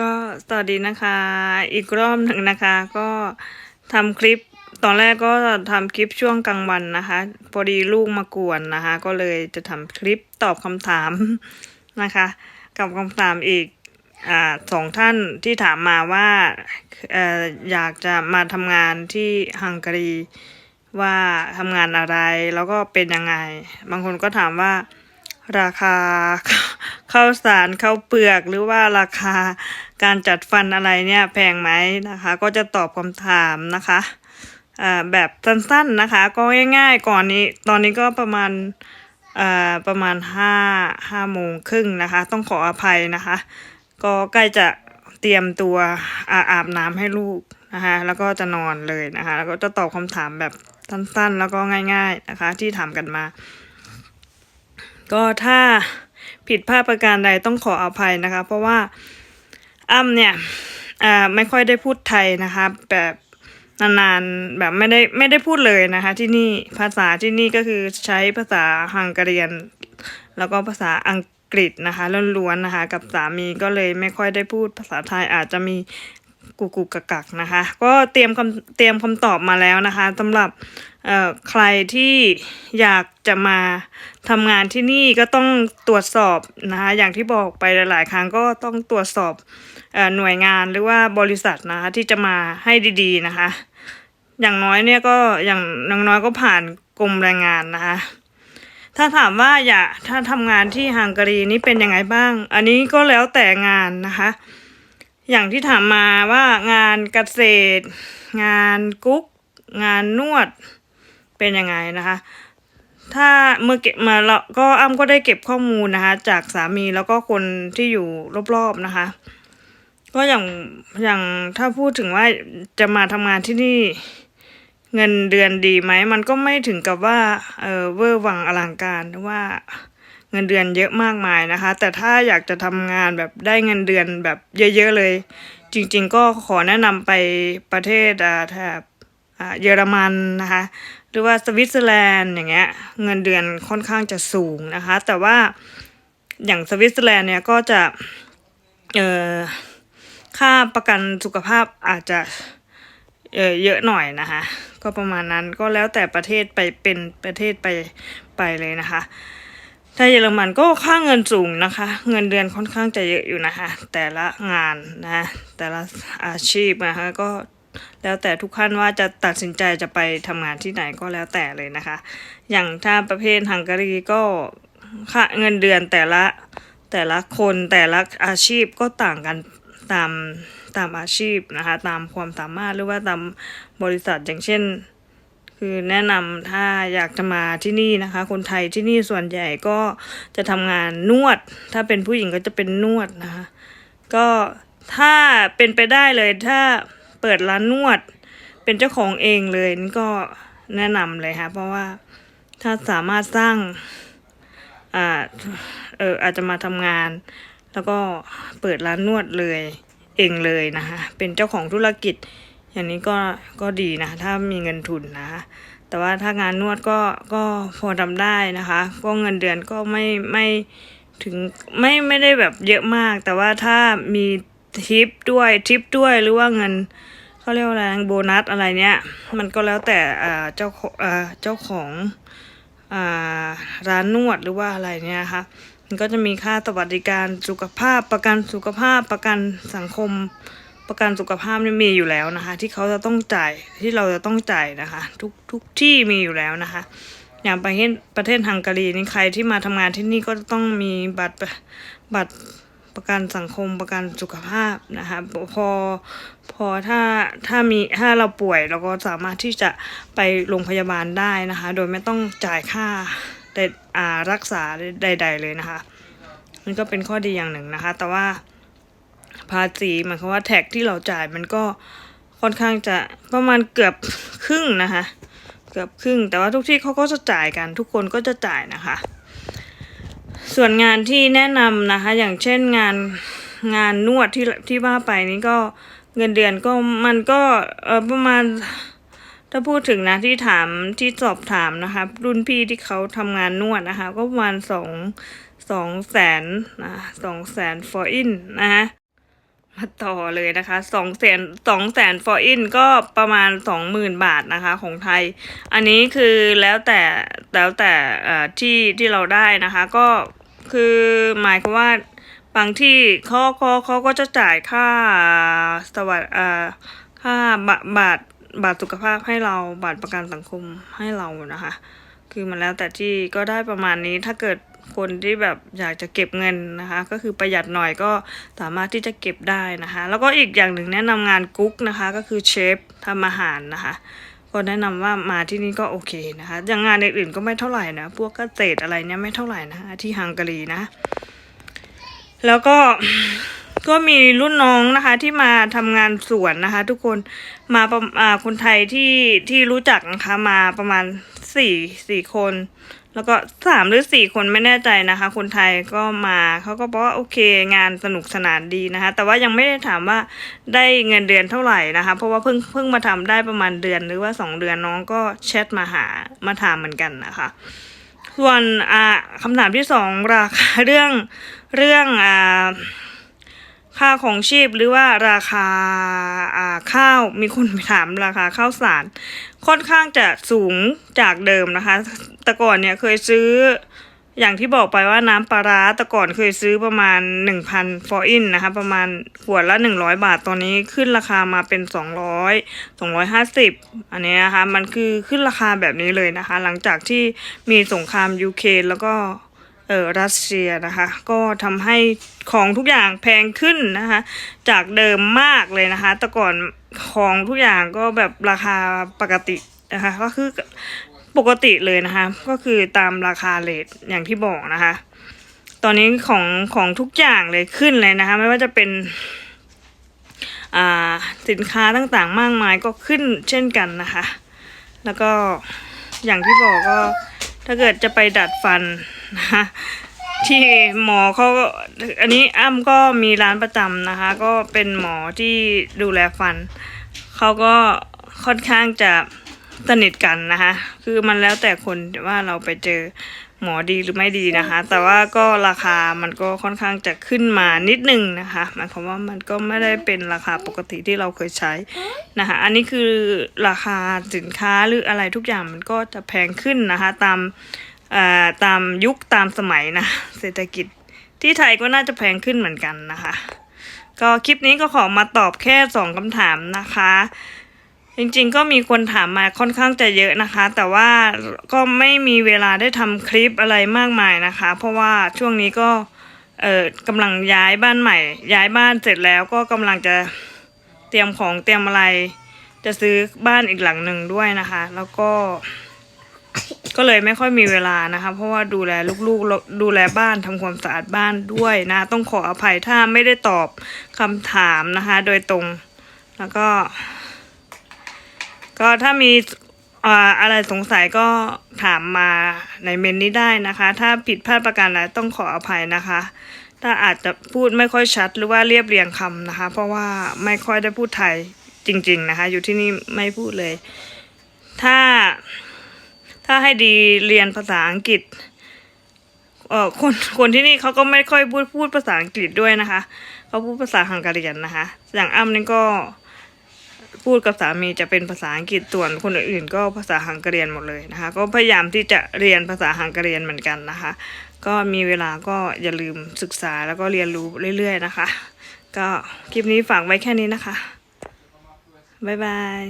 ก็สวัสดีนะคะ อีกรอบหนึ่งนะคะ ก็ทำคลิปตอนแรกก็ทำคลิปช่วงกลางวันนะคะ พอดีลูกมากวนนะคะ ก็เลยจะทำคลิปตอบคำถามนะคะ กับคำถามอีกอสองท่านที่ถามมาว่าอออยากจะมาทำงานที่ฮังการีว่าทำงานอะไรแล้วก็เป็นยังไง บางคนก็ถามว่า ราคาข้าวสารข้าวเปลือกหรือว่าราคาการจัดฟันอะไรเนี่ยแพงไหมนะคะ ก็จะตอบคำถามนะคะแบบสั้นๆนะคะ ก็ง่ายๆก่อนนี้ตอนนี้ก็ประมาณประมาณห้าห้าโมงครึ่งนะคะ ต้องขออภัยนะคะ ก็ใกล้จะเตรียมตัวอาอาบน้ำให้ลูกนะคะแล้วก็จะนอนเลยนะคะ แล้วก็จะตอบคำถามแบบสั้นๆ แล้วก็ง่าย ๆนะคะ ที่ถามกันมา ก็ถ้าผิดพลาดประการใดต้องขออภัยนะคะ เพราะว่าอ้ำเนี่ยไม่ค่อยได้พูดไทยนะคะแบบนานๆแบบไม่ได้ไม่ได้พูดเลยนะคะ ที่นี่ภาษาที่นี่ก็คือใช้ภาษาฮังการีนแล้วก็ภาษาอังกฤษนะคะล้วนๆนะคะ กับสามีก็เลยไม่ค่อยได้พูดภาษาไทยอาจจะมี กุกกุกกักกักนะคะ ก็เตรียมคำเตรียมคำตอบมาแล้วนะคะสำหรับใครที่อยากจะมาทำงานที่นี่ก็ต้องตรวจสอบนะคะอย่างที่บอกไปหลาย ๆ ครั้งก็ต้องตรวจสอบอหน่วยงานหรือว่าบริษัทนะคะที่จะมาให้ดีๆนะคะ อย่างน้อยเนี่ยก็อย่างอย่างน้อยก็ผ่านกรมแรงงานนะคะถ้าถามว่าอยากถ้าทำงานที่ฮังการีนี่เป็นยังไงบ้าง อันนี้ก็แล้วแต่งานนะคะ อย่างที่ถามมาว่างานเกษตร งานกุ๊ก งานนวดเป็นยังไงนะคะ ถ้าเมื่อเก็บมาแล้วก็อ้ำก็ได้เก็บข้อมูลนะคะ จากสามีแล้วก็คนที่อยู่รอบๆนะคะ ก็อย่างอย่างถ้าพูดถึงว่าจะมาทำงานที่นี่เงินเดือนดีไหม มันก็ไม่ถึงกับว่าเออเวอร์วังอลังการหรือว่า เงินเดือนเยอะมากมายนะคะ แต่ถ้าอยากจะทำงานแบบได้เงินเดือนแบบเยอะๆเลย จริงๆก็ขอแนะนำไปประเทศแถบเยอรมันนะคะ หรือว่าสวิตเซอร์แลนด์อย่างเงี้ยเงินเดือนค่อนข้างจะสูงนะคะ แต่ว่าอย่างสวิตเซอร์แลนด์เนี่ยก็จะเอ่อค่าประกันสุขภาพอาจจะเออเยอะหน่อยนะคะ ก็ประมาณนั้นก็แล้วแต่ประเทศไปเป็นประเทศไปไปเลยนะคะ ถ้าเยอรมันก็ค่าเงินสูงนะคะ เงินเดือนค่อนข้างจะเยอะอยู่นะคะ แต่ละงานนะแต่ละอาชีพนะคะก็แล้วแต่ทุกท่านว่าจะตัดสินใจจะไปทำงานที่ไหนก็แล้วแต่เลยนะคะ อย่างถ้าประเภทฮังการีก็ค่าเงินเดือนแต่ละแต่ละคนแต่ละอาชีพก็ต่างกันตามตามอาชีพนะคะ ตามความสามารถหรือว่าตามบริษัทอย่างเช่น คือแนะนำถ้าอยากจะมาที่นี่นะคะ คนไทยที่นี่ส่วนใหญ่ก็จะทำงานนวด ถ้าเป็นผู้หญิงก็จะเป็นนวดนะคะ ก็ถ้าเป็นไปได้เลยถ้าเปิดร้านนวด เป็นเจ้าของเองเลยนี่ก็แนะนำเลยค่ะเพราะว่าถ้าสามารถสร้างอ่าเอออาจจะมาทำงาน แล้วก็เปิดร้านนวดเลยเองเลยนะคะ เป็นเจ้าของธุรกิจ อย่างนี้ก็ก็ดีนะ ถ้ามีเงินทุนนะ แต่ว่าถ้างานนวดก็ก็พอทำได้นะคะ ก็เงินเดือนก็ไม่ไม่ถึงไม่ไม่ได้แบบเยอะมาก แต่ว่าถ้ามีทิปด้วยทิปด้วยหรือว่าเงินเขาเรียกว่าอะไรโบนัสอะไรเนี้ยมันก็แล้วแต่อ่าเจ้าอ่าเจ้าของอ่าร้านนวดหรือว่าอะไรเนี้ยค่ะมันก็จะมีค่าสวัสดิการสุขภาพประกันสุขภาพประกันสังคม ประกันสุขภาพนี่มีอยู่แล้วนะคะ ที่เขาจะต้องจ่ายที่เราจะต้องจ่ายนะคะ ทุกทุกที่มีอยู่แล้วนะคะ อย่างประเทศประเทศฮังการีนี่ใครที่มาทำงานที่นี่ก็ต้องมีบัตรบัตรประกันสังคมประกันสุขภาพนะคะพอพอถ้าถ้ามีถ้าเราป่วยเราก็สามารถที่จะไปโรงพยาบาลได้นะคะ โดยไม่ต้องจ่ายค่าใดอ่ารักษาใด ๆ เลยนะคะมันก็เป็นข้อดีอย่างหนึ่งนะคะ แต่ว่า ภาษีหมายความว่าแท็กที่เราจ่ายมันก็ค่อนข้างจะประมาณเกือบครึ่งนะคะ เกือบครึ่ง แต่ว่าทุกที่เขาก็จะจ่ายกัน ทุกคนก็จะจ่ายนะคะ ส่วนงานที่แนะนำนะคะ อย่างเช่นงานงานนวดที่ที่ว่าไปนี้ก็เงินเดือนก็มันก็เออประมาณถ้าพูดถึงนะที่ถามที่สอบถามนะคะรุ่นพี่ที่เขาทำงานนวดนะคะ ก็ประมาณสองสองแสนนะสองแสนฟออินนะคะ มาต่อเลยนะคะสองแสนสองแสนฟอร์อินก็ประมาณสองหมื่นบาทนะคะของไทย อันนี้คือแล้วแต่แล้วแต่ที่ที่เราได้นะคะ ก็คือหมายความว่าบางที่เขาเขาเขาก็จะจ่ายค่าสวัสดิเอ่อค่าบาบาทบาทสุขภาพให้เราบาทประกันสังคมให้เรานะคะ คือมันแล้วแต่ที่ก็ได้ประมาณนี้ถ้าเกิด คนที่แบบอยากจะเก็บเงินนะคะ ก็คือประหยัดหน่อยก็สามารถที่จะเก็บได้นะคะ แล้วก็อีกอย่างหนึ่งแนะนำงานกุ๊กนะคะ ก็คือเชฟทำอาหารนะคะก็แนะนำว่ามาที่นี่ก็โอเคนะคะ อย่างงานอื่นๆก็ไม่เท่าไหร่นะ พวกเกษตรอะไรเนี่ยไม่เท่าไหร่นะที่ฮังการีนะ แล้วก็ก็มีรุ่นน้องนะคะที่มาทำงานสวนนะคะ ทุกคนมาประอ่าคนไทยที่ที่รู้จักนะคะมาประมาณสี่สี่คน แล้วก็สามหรือสี่คนไม่แน่ใจนะคะ คนไทยก็มาเขาก็บอกว่าโอเคงานสนุกสนานดีนะคะ แต่ว่ายังไม่ได้ถามว่าได้เงินเดือนเท่าไหร่นะคะ เพราะว่าเพิ่งเพิ่งมาทำได้ประมาณเดือนหรือว่าสองเดือนน้องก็แชทมาหามาถามเหมือนกันนะคะส่วนอ่าคำถามที่สองราคาเรื่องเรื่องอ่า ค่าของชีพหรือว่าราคาข้าวมีคนถามราคาข้าวสาร ค่อนข้างจะสูงจากเดิมนะคะ แต่ก่อนเนี่ยเคยซื้ออย่างที่บอกไปว่าน้ำปลาร้าแต่ก่อนเคยซื้อประมาณ 1,000ฟออินนะคะ ประมาณขวดละ 100 บาทตอนนี้ขึ้นราคามาเป็น 200 250 อันนี้นะคะ มันคือขึ้นราคาแบบนี้เลยนะคะ หลังจากที่มีสงครามยูเครนแล้วก็ เออรัสเซียนะคะ ก็ทำให้ของทุกอย่างแพงขึ้นนะคะ จากเดิมมากเลยนะคะ แต่ก่อนของทุกอย่างก็แบบราคาปกตินะคะ ก็คือปกติเลยนะคะ ก็คือตามราคาเลทอย่างที่บอกนะคะ ตอนนี้ของของทุกอย่างเลยขึ้นเลยนะคะ ไม่ว่าจะเป็นอ่าสินค้าต่างๆ มากมายก็ขึ้นเช่นกันนะคะ แล้วก็อย่างที่บอกก็ถ้าเกิดจะไปดัดฟัน นะที่หมอเขาอันนี้อ้ำก็มีร้านประจำนะคะ ก็เป็นหมอที่ดูแลฟันเขาก็ค่อนข้างจะสนิทกันนะคะ คือมันแล้วแต่คนว่าเราไปเจอหมอดีหรือไม่ดีนะคะ แต่ว่าก็ราคามันก็ค่อนข้างจะขึ้นมานิดนึงนะคะหมายความว่ามันก็ไม่ได้เป็นราคาปกติที่เราเคยใช้นะคะ อันนี้คือราคาสินค้าหรืออะไรทุกอย่างมันก็จะแพงขึ้นนะคะ ตาม ตามยุคตามสมัยนะ เศรษฐกิจที่ไทยก็น่าจะแพงขึ้นเหมือนกันนะคะ ก็คลิปนี้ก็ขอมาตอบแค่สองคำถามนะคะ จริงๆก็มีคนถามมาค่อนข้างจะเยอะนะคะ แต่ว่าก็ไม่มีเวลาได้ทำคลิปอะไรมากมายนะคะ เพราะว่าช่วงนี้ก็เอ่อกำลังย้ายบ้านใหม่ ย้ายบ้านเสร็จแล้วก็กำลังจะเตรียมของเตรียมอะไร จะซื้อบ้านอีกหลังหนึ่งด้วยนะคะ แล้วก็ ก็เลยไม่ค่อยมีเวลานะคะ เพราะว่าดูแลลูกๆ ดูแลบ้านทำความสะอาดบ้านด้วยนะ ต้องขออภัยถ้าไม่ได้ตอบคำถามนะคะ โดยตรง แล้วก็ ก็ถ้ามีอ่าอะไรสงสัยก็ถามมาในเมนนี้ได้นะคะ ถ้าผิดพลาดประการใดต้องขออภัยนะคะ ถ้าอาจจะพูดไม่ค่อยชัดหรือว่าเรียบเรียงคำนะคะ เพราะว่าไม่ค่อยได้พูดไทยจริง ๆ นะคะ อยู่ที่นี่ไม่พูดเลย ถ้า ถ้าให้ดีเรียนภาษาอังกฤษเอ่อคนคนที่นี่เขาก็ไม่ค่อยพูดพูดภาษาอังกฤษด้วยนะคะเขาพูดภาษาฮังการีนนะคะ อย่างอ้ำนี่ก็พูดกับสามีจะเป็นภาษาอังกฤษส่วนคนอื่นๆก็ภาษาฮังการีนหมดเลยนะคะ ก็พยายามที่จะเรียนภาษาฮังการีนเหมือนกันนะคะ ก็มีเวลาก็อย่าลืมศึกษาแล้วก็เรียนรู้เรื่อย ๆ นะคะ ก็คลิปนี้ฝากไว้แค่นี้นะคะบ๊ายบาย